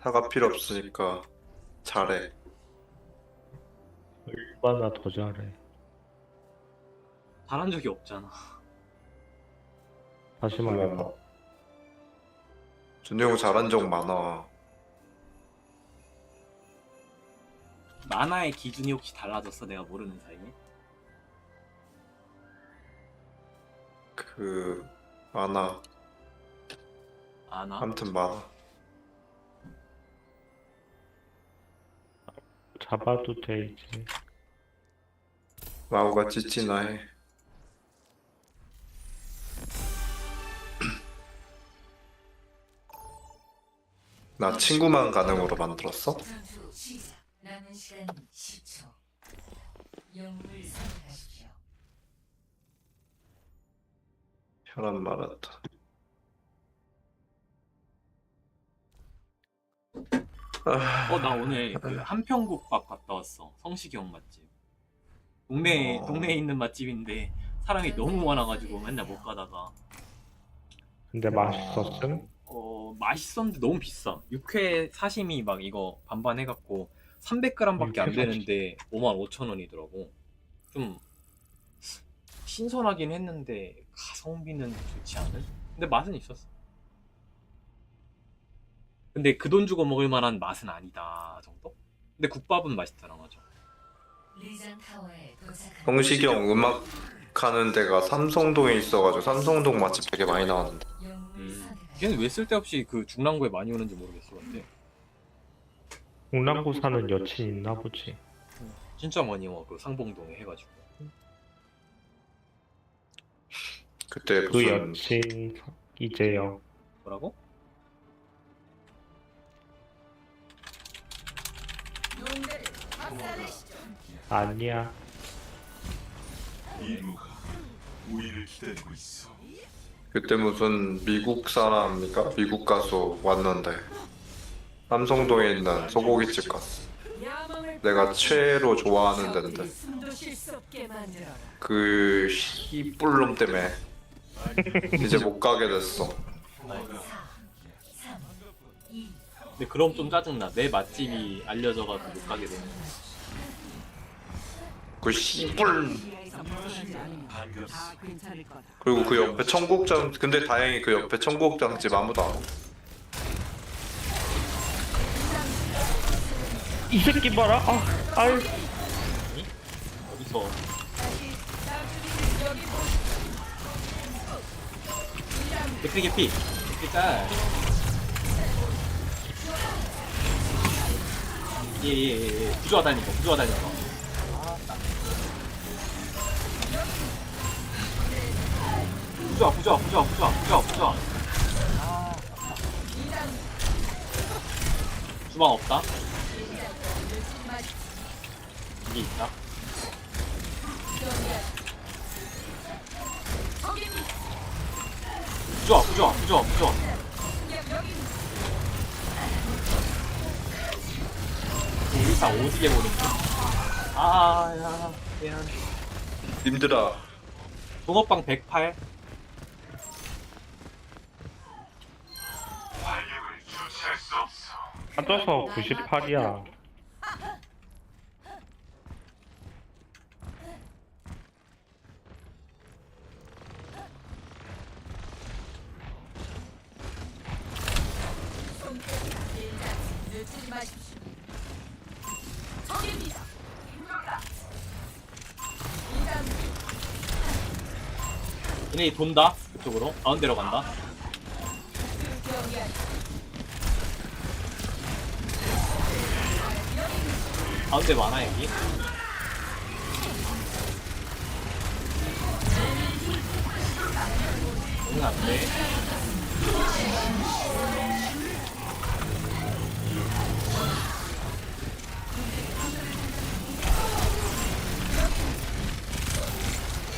사과 필요 없으니까 잘해. 얼마나 더 잘해. 잘한 적이 없잖아. 다시 말해봐. 준호 형 잘한 적 많아. 만화의 기준이 혹시 달라졌어? 내가 모르는 사이에? 그 많아. 아나? 아무튼 많아. 잡아도 돼 이제. 마우가 찌찌나 해. 나 친구만 가능으로 만들었어? 전투 시작. 남은 시간 10초. 영웅을 선택하십시오. 혈압 마라톤. 어, 나 오늘 그 한평국밥 갔다 왔어. 형 맛집. 동네, 어. 동네에 있는 맛집인데 사람이 너무 많아가지고 맨날 못 가다가. 근데 맛있었음? 어, 맛있었는데 너무 비싸. 육회 사시미 막 이거 반반 해갖고 300g밖에 안 육회 되는데 55,000원이더라고. 좀 신선하긴 했는데 가성비는 좋지 않은? 근데 맛은 있었어. 근데 그 돈 주고 먹을 만한 맛은 아니다 정도? 근데 국밥은 도착한 성식이 형 음악 하는 데가 삼성동에 있어가지고 삼성동 맛집 되게 많이 나왔는데. 음. 걔는 왜 쓸데없이 그 중랑구에 많이 오는지 모르겠어 근데 공랑구 사는 여친 있나 보지. 진짜 많이 와그 상봉동에 해가지고 그때 그 무슨 여친 이재영. 뭐라고? 아니야. 임무가 우리를 기다리고 있어. 그때 무슨 미국 사람이가 미국 가수 왔는데 삼성동에 있는 소고기집 갔어. 내가 최애로 좋아하는 데인데 숨도 쉴 수 없게 만들어라. 그 시뿔놈 때문에 이제 못 가게 됐어. 4, 3, 2, 근데 그럼 좀 짜증나 내 맛집이 알려져가지고 못 가게 되는 그 반갑습니다. 그리고 그 옆에 청국장 근데 다행히 그 옆에 청국장집 아무도 안 와. 이 새끼 봐라. 아, 아이. 어디서 개피 개피 짤 예 예 예 부조하다니까 부조하다니까 부조아 부조아 부조아 부조아 부조아 부조아 주방 없다? 이게 있다? 부조아 부조아 부조아 부조아 우리사 오지게 모르네 아야 미안 님들아 붕어빵 108 활력을 주체할 수 없어. 빠져서 98이야. 얘네 돈다. 이쪽으로. 가운데로 간다. 가운데 많아 여기. 오는 안돼.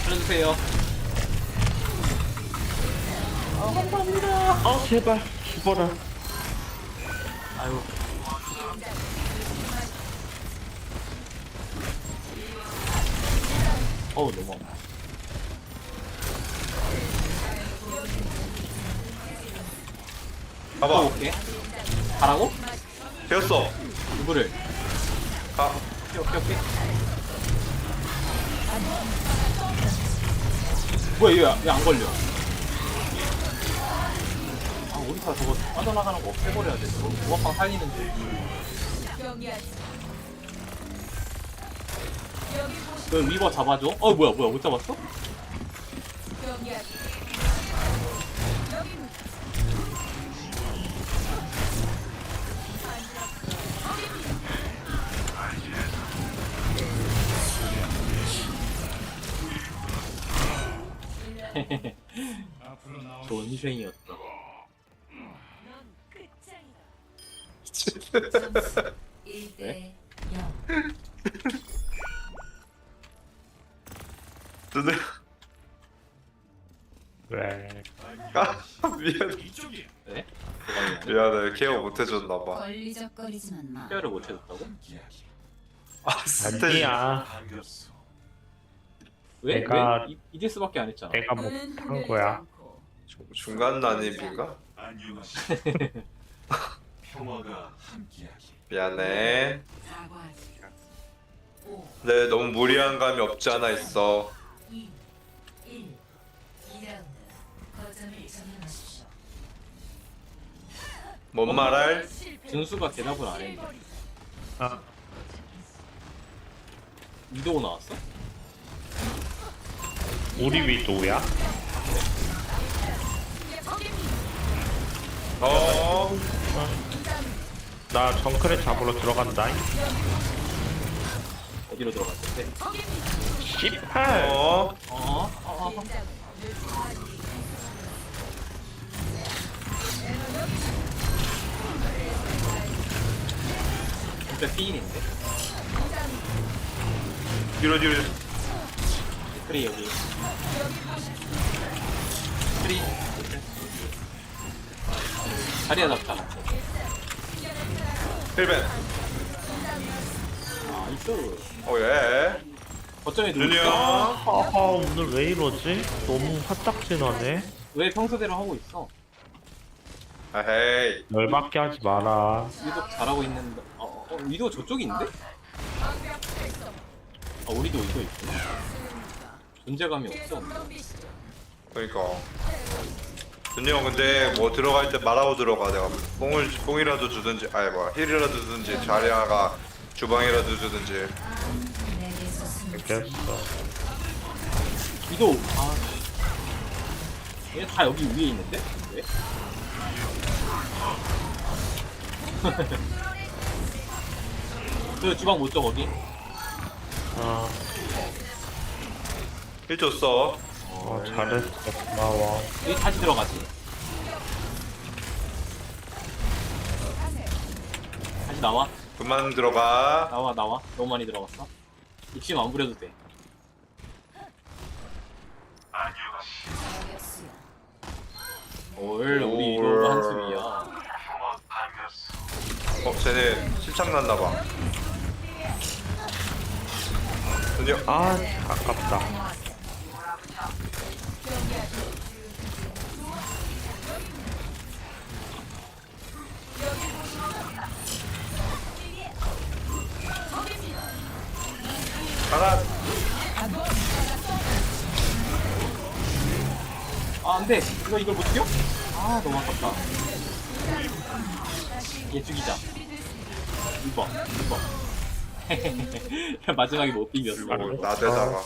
살려주세요 아, 제발. 죽어라. 아유 어우 너무 아파 봐봐 올게 가라고? 되었어. 누구를? 가. 오케이 오케이 오케이. 뭐야 이거 왜안 걸려? 아 우리가 저거 빠져나가는 거 없애버려야 돼. 저거 무합방 살리는데. 그 위버 잡아줘. 어 뭐야 뭐야 못 잡았어? 좋은 쉐인이었다. 네? 1대 0. 눈을. 왜? 아 미안. 네? 미안해. 케어 못 해줬나 봐. 걸리적거리지만 마. 케어를 못 해줬다고? 아 스테이. 아니야. 왜? 내가- 왜? 이- 이데스밖에 안 했잖아. 내가 못한 거야. 중- 중간 난입인가? 평화가 함께하기. 미안해. 사과하지. 5, 네 너무 무리한 감이 없지 않아 있어. 2, 1. 2라운드. 거점을 점령하십시오. 뭔 말할? 준수가 대답을 안 했네. 아, 위도우 나왔어? 우리 위도야? 어. 나 정크레 잡으러 들어간다. 어디로 들어갔을 때? 18. 어. 어? 어? 어? 어? 진짜 피인인데? 뒤로 뒤로. 크리 여기 크리 자리에 잡자 힐벤. 아 이쪽 오 예. 거점에 누구 눈이요. 있어? 아하 오늘 왜 이러지? 너무 화딱지나네. 왜 평소대로 하고 있어? 아헤이. 열받게 하지 마라. 위도 잘하고 있는데 어, 어, 위도 저쪽인데? 아 우리도 위도 있구나 존재감이 없어 그러니까. 형 근데 뭐 들어갈 때 말하고 들어가 내가 뽕을 뽕이라도 주든지 아니 뭐 힐이라도 주든지 자리아가 주방이라도 주든지 알겠어. 위도 아 얘다 여기 위에 있는데? 왜? 그 주방 못줘 거기? 아, 힐 줬어 어, 잘했어. 고마워. 여기 다시 들어가지 다시 나와 그만 들어가 나와 나와 너무 많이 들어갔어 욕심 안 부려도 돼. 올 우리 올. 이로가 한숨이야. 어 쟤네 실착 났나봐 준이 형 아, 아깝다. 안돼 이거 이걸 못 뛰어? 아 너무 아깝다 얘 죽이자 2번 2번 마지막에 못 비볐어 뭐 나대다가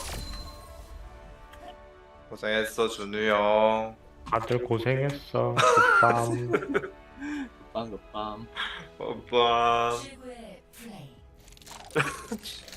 고생했어 준우 형 다들 고생했어. 굿밤. 최고의 플레이.